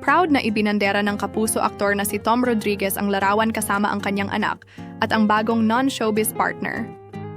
Proud na ibinandera ng kapuso aktor na si Tom Rodriguez ang larawan kasama ang kanyang anak at ang bagong non-showbiz partner.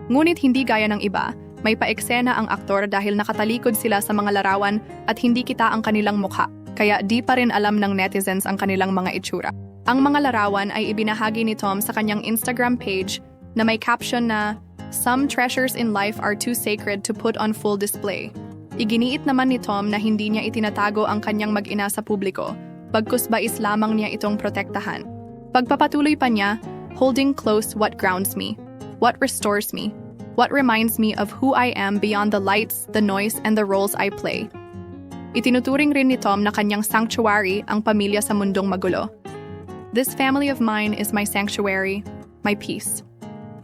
Ngunit hindi gaya ng iba, may paeksena ang aktor dahil nakatalikod sila sa mga larawan at hindi kita ang kanilang mukha, kaya di pa rin alam ng netizens ang kanilang mga itsura. Ang mga larawan ay ibinahagi ni Tom sa kanyang Instagram page na may caption na Some treasures in life are too sacred to put on full display. Iginiit naman ni Tom na hindi niya itinatago ang kanyang mag-ina sa publiko, bagkus bais lamang niya itong protektahan. Pagpapatuloy pa niya, holding close what grounds me, what restores me, what reminds me of who I am beyond the lights, the noise, and the roles I play. Itinuturing rin ni Tom na kanyang sanctuary ang pamilya sa mundong magulo. This family of mine is my sanctuary, my peace.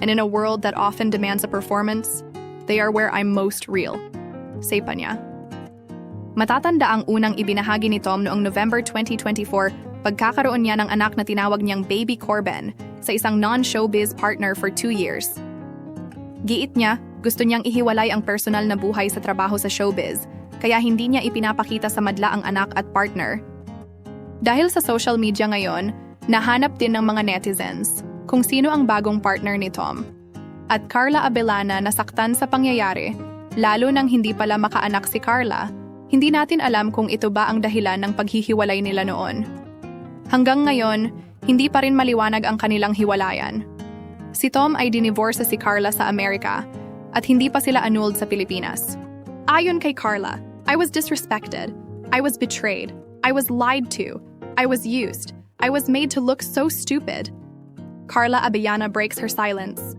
And in a world that often demands a performance, they are where I'm most real. Say pa niya. Matatanda ang unang ibinahagi ni Tom noong November 2024 pagkakaroon niya ng anak na tinawag niyang Baby Corbin sa isang non-showbiz partner for two years. Giit niya, gusto niyang ihiwalay ang personal na buhay sa trabaho sa showbiz, kaya hindi niya ipinapakita sa madla ang anak at partner. Dahil sa social media ngayon, nahanap din ng mga netizens kung sino ang bagong partner ni Tom. At Carla Abelana nasaktan sa pangyayari, lalo nang hindi pala makaanak si Carla, hindi natin alam kung ito ba ang dahilan ng paghihiwalay nila noon. Hanggang ngayon, hindi pa rin maliwanag ang kanilang hiwalayan. Si Tom ay dinivorce si Carla sa Amerika at hindi pa sila annulled sa Pilipinas. Ayon kay Carla, I was disrespected. I was betrayed. I was lied to. I was used. I was made to look so stupid. Carla Abellana breaks her silence.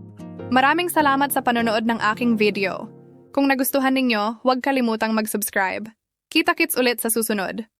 Maraming salamat sa panonood ng aking video. Kung nagustuhan ninyo, huwag kalimutang mag-subscribe. Kita-kits ulit sa susunod.